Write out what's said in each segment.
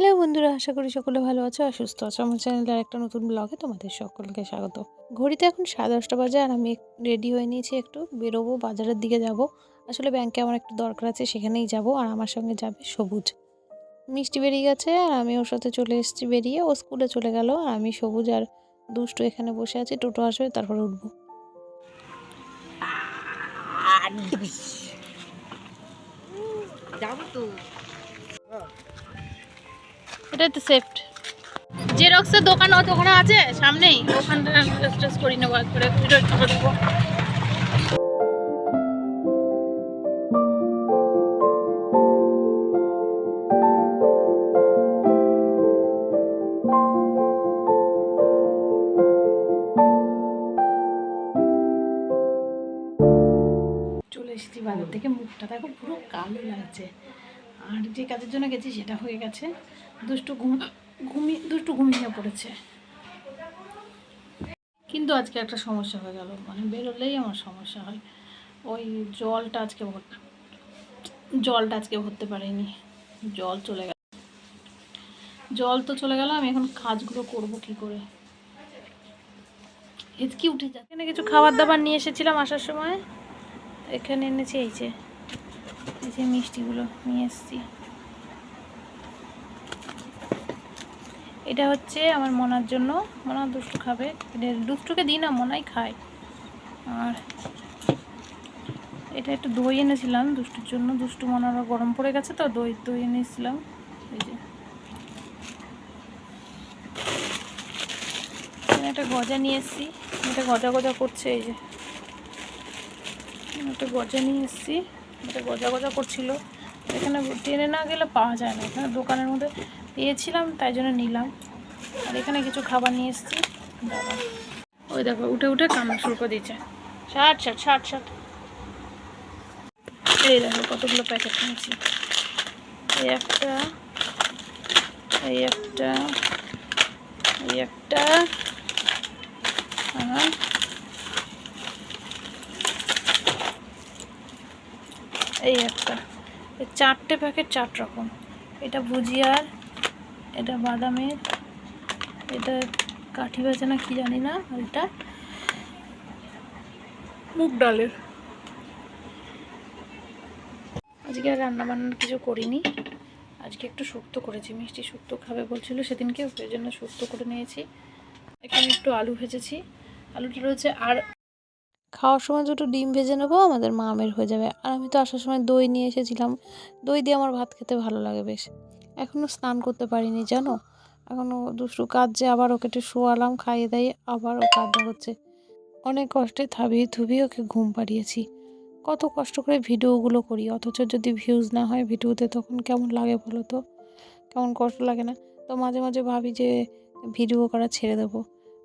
Hello বন্ধুরা আশা করি সকলে ভালো আছো আর সুস্থ আছো আমার চ্যানেলের একটা নতুন ব্লগে তোমাদের সকলকে স্বাগত ঘড়িতে এখন সাড়ে দশটা বাজে আর আমি রেডি হয়ে নিয়েছি একটু বেরোবো বাজারের দিকে যাব আসলে ব্যাংকে আমার একটু দরকার আছে সেখানেই যাব আর আমার সঙ্গে যাবে সবুজ মিষ্টি বেরিয়ে গেছে আর আমি ওর সাথে চলে এসেছি বেরিয়ে ও স্কুলে চলে গেল আর আমি সবুজ আর দুষ্টু এখানে বসে আছি টোটো আসবে তারপর উঠবো যাব তো এটাই তো সেফট জেরক্সের দোকান তো ওখানে আছে? সামনেই। ওখানটা স্ট্রেস করি নেব দেবো চলে এসেছি বাজার থেকে। মুখটা দেখো পুরো কালো লাগছে। আর যে কাজের জন্য গেছি সেটা হয়ে গেছে। দুষ্টু ঘুম ঘুমিয়ে দুষ্টু ঘুমিয়ে পড়েছে। কিন্তু আজকে একটা সমস্যা হয়ে গেল। মানে বেরোলেই আমার সমস্যা হয়। ওই জলটা আজকে জলটা আজকে ভরতে পারিনি। জল চলে গেল। জল তো চলে গেল, আমি এখন কাজগুলো করব কি করে? হেঁচকি উঠে যাচ্ছে। এখানে কিছু খাবার দাবার নিয়ে এসেছিলাম আসার সময়। এখানে এনেছি এই যে। এই যে মিষ্টিগুলো নিয়ে এসেছি। এটা হচ্ছে আমার মনার জন্য। মনা দুষ্টু খাবে। দুষ্টুকে দিই না, মনাই খায়। আর এটা একটু দই এনেছিলাম দুষ্টুর জন্য। দুষ্টু মনারও গরম পড়ে গেছে তো, দই দই এনেছিলাম। এই যে। একটা গজা নিয়ে এসেছি। এটা গজা গজা করছে, এই যে। একটা গজা নিয়ে এসেছি। এটা গজা গজা করছিল। এখানে টেনে না গেলে পাওয়া যায় না। এখানে দোকানের মধ্যে পেয়েছিলাম, তাই জন্য নিলাম। আর এখানে কিছু খাবার নিয়ে এসেছি। দাদা ওই দেখো, উঠে উঠে কান্না শুরু করে দিয়েছে। ষাট ষাট ষাট ষাট এই দেখো, কতগুলো প্যাকেট নিয়েছি। এই একটা এই একটা এই একটা আর এই একটা। চারটে প্যাকেট চার রকম। এটা ভুজিয়ার, এটা বাদামের, এটা কাঠি বেচে না কি জানি না এটা মুগ ডালের। আজকে আর রান্না বান্নার কিছু করিনি। আজকে একটু শুক্তো করেছি। মিষ্টি শুক্তো খাবে বলছিল, সেদিনকে ওই জন্য শুক্তো করে নিয়েছি। এখানে একটু আলু ভেজেছি। আলুটা রয়েছে আর খাওয়ার সময় দুটো ডিম ভেজে নেব, আমাদের মামের হয়ে যাবে। আর আমি তো আসার সময় দই নিয়ে এসেছিলাম। দই দিয়ে আমার ভাত খেতে ভালো লাগে বেশ। এখনও স্নান করতে পারিনি, জানো? এখনও দুষ্টু কাজ যে আবার ওকে একটু শোয়ালাম, খাইয়ে দাইয়ে আবার ও কাঁদা হচ্ছে অনেক কষ্টে থাবিয়ে থুবিয়ে ওকে ঘুম পাড়িয়েছি। কত কষ্ট করে ভিডিওগুলো করি, অথচ যদি ভিউজ না হয় ভিডিওতে তখন কেমন লাগে বলো তো? কেমন কষ্ট লাগে না? তো মাঝে মাঝে ভাবি যে ভিডিও করা ছেড়ে দেবো।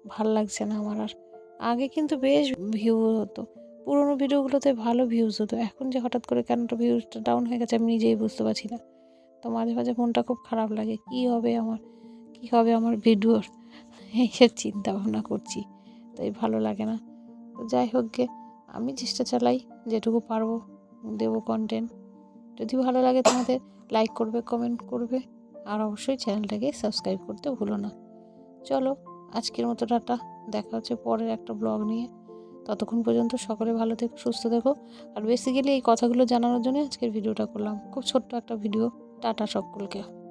ভালো লাগছে না আমার আর। আগে কিন্তু বেশ ভিউ হতো। পুরোনো ভিডিওগুলোতে ভালো ভিউজ হতো। এখন যে হঠাৎ করে কেন ভিউজটা ডাউন হয়ে গেছে আমি নিজেই বুঝতে পারছি না। তো মাঝে মাঝে মনটা খুব খারাপ লাগে, কি হবে আমার, কি হবে আমার ভিডিওর এইসব চিন্তা ভাবনা করছি, তাই ভালো লাগে না। তো যাই হোক গে, আমি চেষ্টা চালাই যেটুকু পারব দেবো কন্টেন্ট যদি ভালো লাগে তোমাদের লাইক করবে কমেন্ট করবে। আর অবশ্যই চ্যানেলটাকে সাবস্ক্রাইব করতে ভুলো না। চলো। আজকের মতো টাটা। দেখা হচ্ছে পরের একটা ব্লগ নিয়ে। ততক্ষণ পর্যন্ত সকলে ভালো থেকো, সুস্থ থেকো। আর বেসিক্যালি এই কথাগুলো জানানোর জন্য আজকের ভিডিওটা করলাম। খুব ছোট্ট একটা ভিডিও টাটা সকলকে।